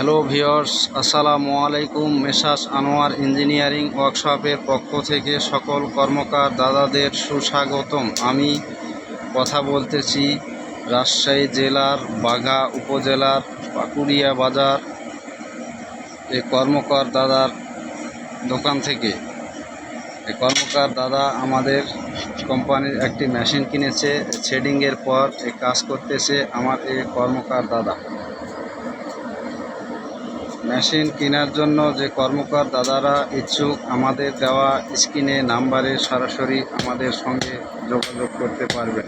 Hello viewers আসসালামু আলাইকুম। Messrs Anwar engineering ওয়ার্কশপের পক্ষ থেকে সকল কর্মকার দাদাদের সুস্বাগতম। আমি কথা বলতেছি রাজশাহী জেলার বাঘা উপজেলার পাকুড়িয়া বাজার এ কর্মকার দাদার দোকান থেকে। এ কর্মকার দাদা আমাদের কোম্পানির একটি মেশিন কিনেছে, শেডিংয়ের পর এই কাজ করতেছে আমার এ কর্মকার দাদা। মেশিন কেনার জন্য যে কর্মকার দাদারা ইচ্ছুক, আমাদের দেওয়া স্ক্রিনে নাম্বারে সরাসরি আমাদের সঙ্গে যোগাযোগ করতে পারবেন।